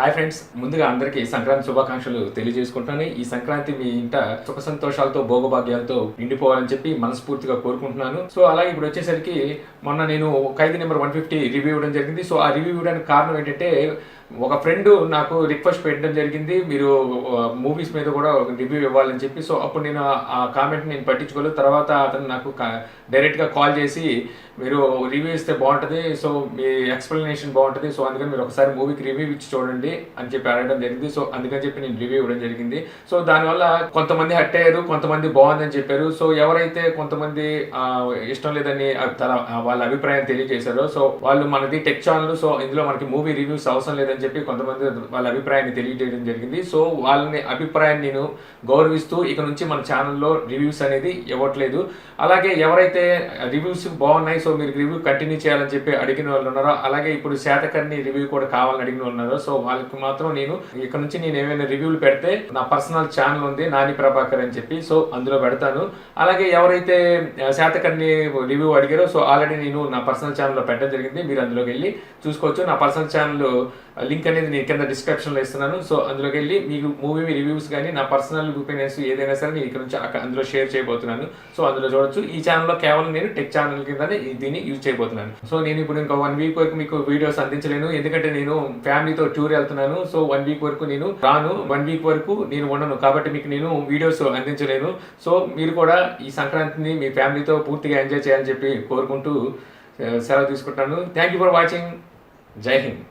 Hi friends ముందుగా అందరికీ సంక్రాంతి శుభాకాంక్షలు తెలియజేసుకుంటాను. ఈ సంక్రాంతి మీ ఇంట సుఖ సంతోషాలతో భోగభాగ్యాలతో నిండిపోవాలని చెప్పి మనస్ఫూర్తిగా కోరుకుంటున్నాను. సో అలాగే ఇప్పుడు వచ్చేసరికి మొన్న నేను Khaidi number one fifty review ఇవ్వడం జరిగింది. సో ఆ రివ్యూ ఇవ్వడానికి కారణం ఏంటంటే ఒక ఫ్రెండ్ నాకు రిక్వెస్ట్ పెట్టడం జరిగింది. మీరు మూవీస్ మీద కూడా ఒక రివ్యూ ఇవ్వాలని చెప్పి. సో అప్పుడు నేను ఆ- కామెంట్ నేను పట్టించుకోలేదు. తర్వాత అతను నాకు డైరెక్ట్గా కాల్ చేసి మీరు రివ్యూ ఇస్తే బాగుంటుంది. సో మీ ఎక్స్ప్లెనేషన్ బాగుంటుంది. సో అందుకని మీరు ఒకసారి మూవీకి రివ్యూ ఇచ్చి చూడండి. అని చెప్పి అడగడం జరిగింది. సో అందుకని చెప్పి నేను రివ్యూ ఇవ్వడం జరిగింది. సో దానివల్ల కొంతమంది హట్ అయ్యారు కొంతమంది బాగుందని చెప్పారు. సో ఎవరైతే కొంతమంది ఇష్టం లేదని తన వాళ్ళ అభిప్రాయం తెలియజేశారో సో వాళ్ళు మనది టెక్ ఛానల్ సో ఇందులో మనకి మూవీ రివ్యూస్ అవసరం లేదని చెప్పి కొంతమంది వాళ్ళ అభిప్రాయాన్ని తెలియజేయడం జరిగింది. సో వాళ్ళని అభిప్రాయాన్ని నేను గౌరవిస్తూ ఇక నుంచి మన ఛానల్లో రివ్యూస్ అనేది ఇవ్వట్లేదు. అలాగే ఎవరైతే రివ్యూస్ బాగున్నాయి సో మీరు రివ్యూ కంటిన్యూ చేయాలని చెప్పి అడిగిన వాళ్ళు ఉన్నారో అలాగే ఇప్పుడు శాతకర్ణి రివ్యూ కూడా కావాలని అడిగిన వాళ్ళు ఉన్నారో సో వాళ్ళకి మాత్రం నేను ఇక్కడ నుంచి నేను ఏమైనా రివ్యూలు పెడితే నా పర్సనల్ ఛానల్ ఉంది నాని ప్రభాకర్ అని చెప్పి సో అందులో పెడతాను. అలాగే ఎవరైతే శాతకర్ణి రివ్యూ అడిగారో సో ఆల్రెడీ నేను నా పర్సనల్ ఛానల్లో పెట్టడం జరిగింది. మీరు అందులోకి వెళ్ళి చూసుకోవచ్చు. నా పర్సనల్ ఛానల్ లింక్ అనేది నేను కింద డిస్క్రిప్షన్లో ఇస్తున్నాను. సో అందులోకి వెళ్ళి మీకు మూవీ రివ్యూస్ కానీ నా పర్సనల్ ఒపీనియన్స్ ఏదైనా సరే నేను ఇక్కడ నుంచి అందులో షేర్ చేయబోతున్నాను. సో అందులో చూడొచ్చు. ఈ ఛానల్లో కేవలం నేను టెక్ ఛానల్ కిందనే దీన్ని యూజ్ చేయబోతున్నాను. సో నేను ఇప్పుడు ఇంకా వన్ వీక్ వరకు మీకు వీడియోస్ అందించలేను. ఎందుకంటే నేను ఫ్యామిలీతో టూర్ వెళ్తున్నాను. సో వన్ వీక్ వరకు నేను రాను. వన్ వీక్ వరకు నేను ఉండను. కాబట్టి మీకు నేను వీడియోస్ అందించలేను. సో మీరు కూడా ఈ సంక్రాంతిని మీ ఫ్యామిలీతో పూర్తిగా ఎంజాయ్ చేయాలని చెప్పి కోరుకుంటూ సెలవు తీసుకుంటాను థ్యాంక్ యూ ఫర్ వాచింగ్ జై హింద్.